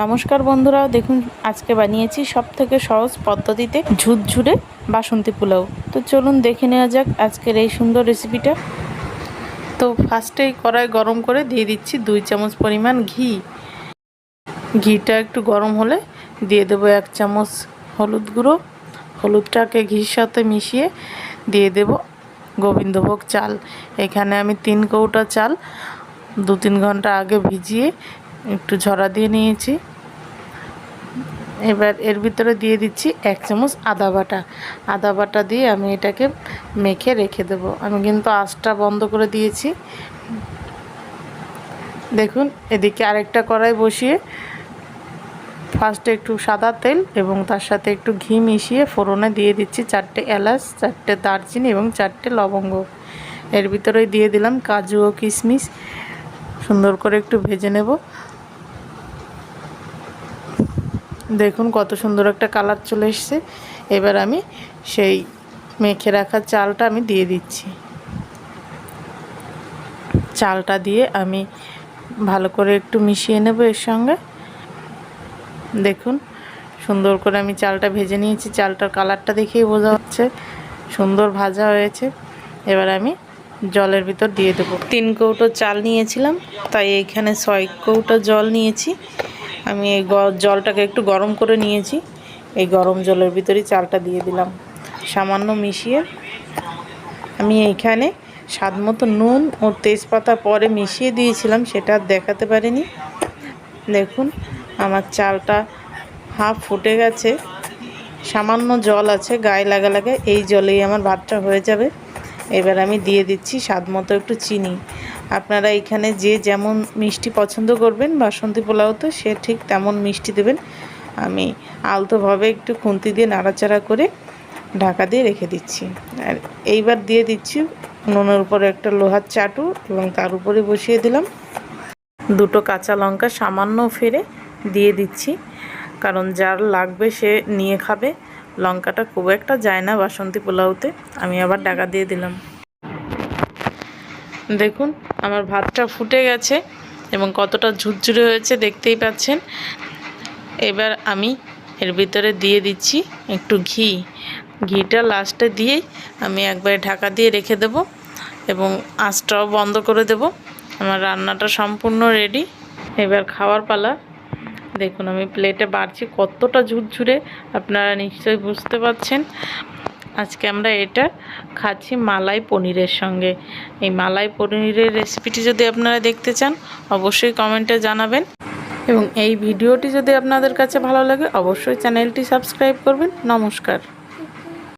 নমস্কার বন্ধুরা, দেখুন আজকে বানিয়েছি সব থেকে সহজ পদ্ধতিতে ঝুরঝুরে বাসন্তী পোলাও। তো চলুন দেখে নেওয়া যাক আজকের এই সুন্দর রেসিপিটা তো ফার্স্টেই কড়াই গরম করে দিয়ে দিচ্ছি দুই চামচ পরিমাণ ঘি। ঘিটা একটু গরম হলে দিয়ে দেবো এক চামচ হলুদ গুঁড়ো। হলুদটাকে ঘির সাথে মিশিয়ে দিয়ে দেব গোবিন্দভোগ চাল। এখানে আমি তিন কৌটা চাল দু তিন ঘণ্টা আগে ভিজিয়ে একটু ঝরা দিয়ে নিয়েছি। এবার এর ভিতরে দিয়ে দিচ্ছি এক চামচ আদা বাটা। আদা বাটা দিয়ে আমি এটাকে মেখে রেখে দেবো। আমি কিন্তু আঁচটা বন্ধ করে দিয়েছি। দেখুন, এদিকে আরেকটা কড়াই বসিয়ে ফার্স্টে একটু সাদা তেল এবং তার সাথে একটু ঘি মিশিয়ে ফোড়নে দিয়ে দিচ্ছি চারটে এলাচ, চারটে দারচিনি এবং চারটে লবঙ্গ। এর ভিতরে দিয়ে দিলাম কাজু ও কিশমিশ। সুন্দর করে একটু ভেজে নেব। দেখুন কত সুন্দর একটা কালার চলে এসছে। এবার আমি সেই মেখে রাখা চালটা আমি দিয়ে দিচ্ছি। চালটা দিয়ে আমি ভালো করে একটু মিশিয়ে নেব এর সঙ্গে। দেখুন সুন্দর করে আমি চালটা ভেজে নিয়েছি। চালটার কালারটা দেখেই বোঝা হচ্ছে সুন্দর ভাজা হয়েছে। এবার আমি জলের ভিতর দিয়ে দেবো। তিন কৌটো চাল নিয়েছিলাম, তাই এইখানে ছয় কৌটো জল নিয়েছি। আমি এই জলটাকে একটু গরম করে নিয়েছি। এই গরম জলের ভিতরেই চালটা দিয়ে দিলাম। সামান্য মিশিয়ে আমি এইখানে স্বাদ মতো নুন ও তেজপাতা পরে মিশিয়ে দিয়েছিলাম, সেটা দেখাতে পারিনি। দেখুন, আমার চালটা হাফ ফুটে গেছে। সামান্য জল আছে, গায়ে লাগা লাগে, এই জলেই আমার ভাতটা হয়ে যাবে। এবার আমি দিয়ে দিচ্ছি স্বাদ মতো একটু চিনি। আপনারা এখানে যে যেমন মিষ্টি পছন্দ করবেন, বাসন্তী পোলাও তো সে ঠিক তেমন মিষ্টি দেবেন। আমি আলতোভাবে একটু খুন্তি দিয়ে নাড়াচাড়া করে ঢাকা দিয়ে রেখে দিচ্ছি। আর এইবার দিয়ে দিচ্ছি উনুনের উপরে একটা লোহার চাটু এবং তার উপরে বসিয়ে দিলাম দুটো কাঁচা লঙ্কা সামান্য ফেরে দিয়ে দিচ্ছি। কারণ যার লাগবে সে নিয়ে খাবে। লঙ্কাটা খুব একটা যায় না বাসন্তী পোলাওতে। আমি আবার ডাকা দিয়ে দিলাম। দেখুন, আমার ভাতটা ফুটে গেছে এবং কতটা ঝুরঝুরে হয়েছে দেখতেই পাচ্ছেন। এবার আমি এর ভিতরে দিয়ে দিচ্ছি একটু ঘি। ঘিটা লাস্টে দিয়েই আমি একবারে ঢাকা দিয়ে রেখে দেব এবং আঁচটাও বন্ধ করে দেব। আমার রান্নাটা সম্পূর্ণ রেডি। এবার খাওয়ার পালা। দেখুন, আমি প্লেটে বাড়ছি কতটা ঝুরঝুরে, আপনারা নিশ্চয়ই বুঝতে পারছেন। আজকে আমরা এটা খাচ্ছি মালাই পনিরের সঙ্গে। এই মালাই পনিরের রেসিপিটি যদি আপনারা দেখতে চান, অবশ্যই কমেন্টে জানাবেন। এবং এই ভিডিওটি যদি আপনাদের কাছে ভালো লাগে, অবশ্যই চ্যানেলটি সাবস্ক্রাইব করবেন। নমস্কার।